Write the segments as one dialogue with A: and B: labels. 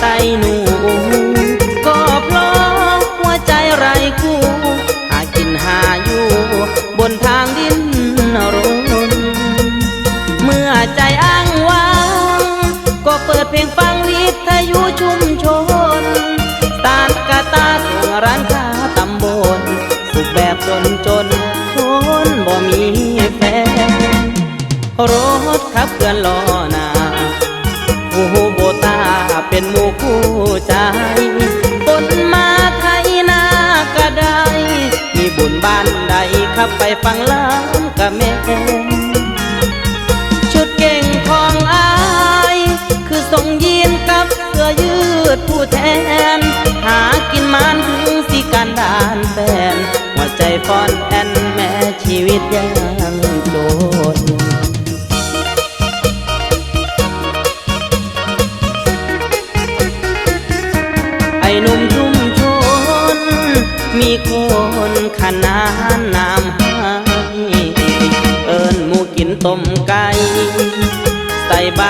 A: ไต้หนู ก็เพราะหัวใจไรคู่หากินหาอยู่ บนทางดินรนเมื่อใจอ้างว้าง ก็เปิดเพลงฟังวิทยุชุมชน ตานกาตาส่งร้านค้าตำบลสุขแบบจนจนคนบ่มีแฟนรถขับเพื่อนล้อหนา เป็นหมู่คู่ใจคนมาไทยนากระไดมีบุญบ้านใดขับไปฟังล้ำกะแม่ชุดเก่งของอาย คือทรงยีนกับเสื้อยืดผู้แทน หากินมันถึงสิการดานแฟนหัวใจฟอนแอนแม่ชีวิตยังโจด คนขนานนามให้เอิญหมูกินต้มไก่ใส่ใบ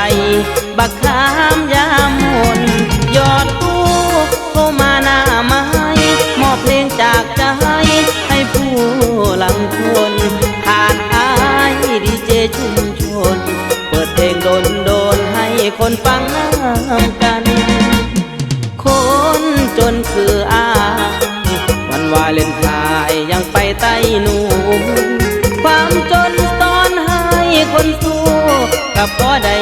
A: บักขามยามมนยอดตู้เข้ามาหน้าไม้มอบเพลงจากใจให้ผู้หลังคนผ่านอายดีเจชุมชน เปิดเพลงโดนโดนๆให้คนฟัง ยังไปไต้หนูความจนตอนให้คนสู้กับก็ได้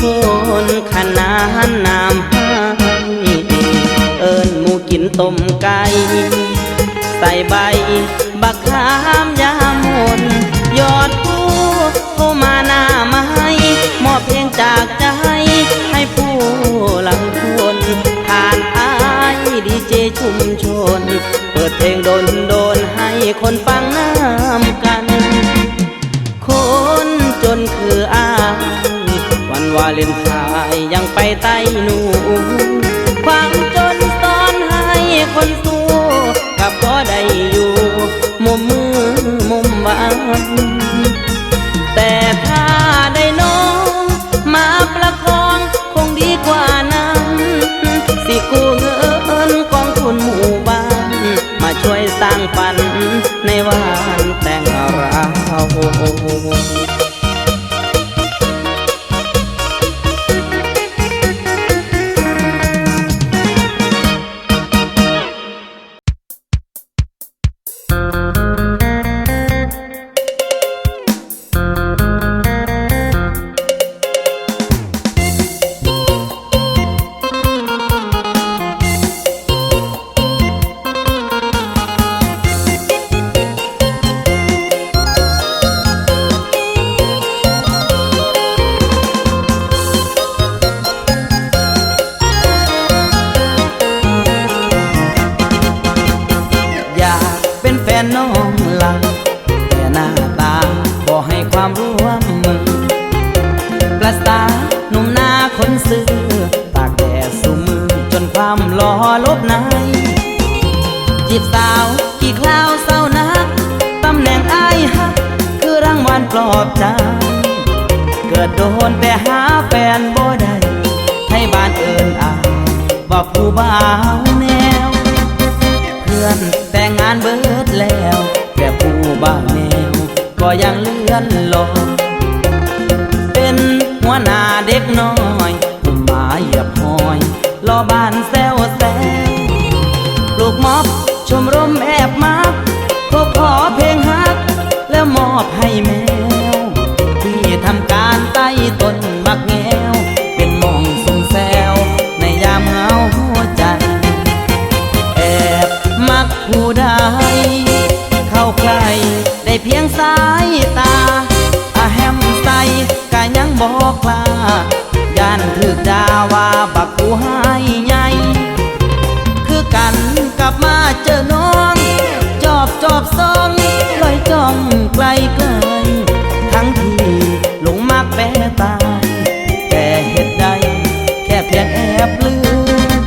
A: คนขนานนามให้เอิญหมูกินต้มไก่ใส่ใบบักขามยามนยอดผู้โทรมาหน้าไม้มอบเพลงจากใจให้ผู้หลังคนผ่านอายดีเจชุมชน เปิดเพลงโดนโดนๆให้คนฟังน้ำกัน คนจนคืออา วาเลนไทน์ยังไปไต้หนูความจนซ่อนให้คนสู้กับก็ได้อยู่ มุมมือมุมบ้านแต่ถ้าได้น้องมาประคองคงดีกว่านั้น สิกู้เงินกองทุนหมู่บ้าน มาช่วยสร้างฝันในวันแต่งเรา แฟนน้องลังแต่หน้าตาบ่ให้ความร่วมมือประสาหนุ่มหน้าคนซื้อตากแดดสู่มือจนความหล่อลบในจีบสาวกี่คราวเศร้านักตำแหน่งอายฮักคือรางวัลปลอบใจเกิดโดนแต่หาแฟนบ่ได้ให้บ้านเอินอายว่าผู้บ่าว ก็ยังเลื่อนลอ พียงสายตาอาแฮมใสกะยังบอกลาย่านถึกดาว่าบักกูหายใหญ่คือกันกลับมาเจอน้อง จอบจอบซองลอยจ้องไกลไกลทั้งที่หลงมากแปรตายแต่เหตุใดแค่เพียงแอบลืม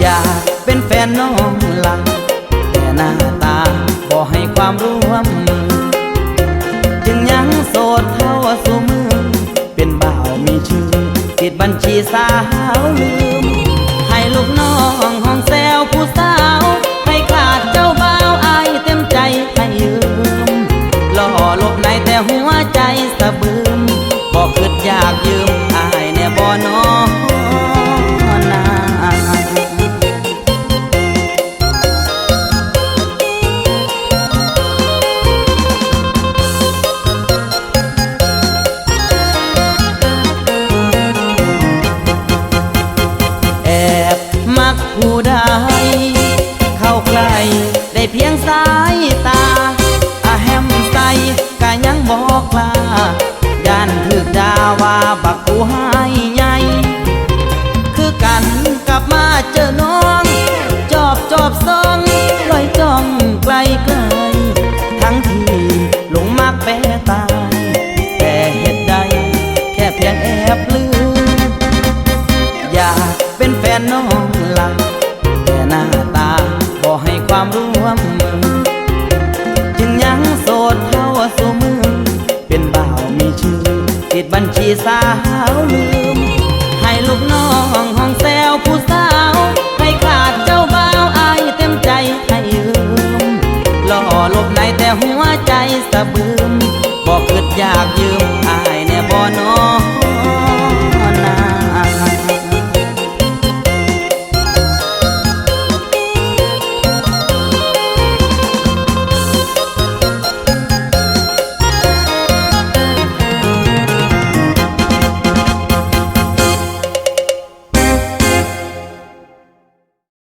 A: อยากเป็นแฟนน้องหลังแต่หน้าตา ความร่วมมือจึงยังโสดเท่าสูมือเป็นบ่าวมีชื่อติดบัญชีสาวลืมายเข้าใกล้ได้เพียงสายตาอาแฮมใส่ก็ยังบอกลา สาวลืม ให้ลูกน้องห้องแซวผู้สาว ให้ขาดเจ้าบ่าวอายเต็มใจให้ยืมหล่อลบในแต่หัวใจสะบืมบอกเกิดอยากยื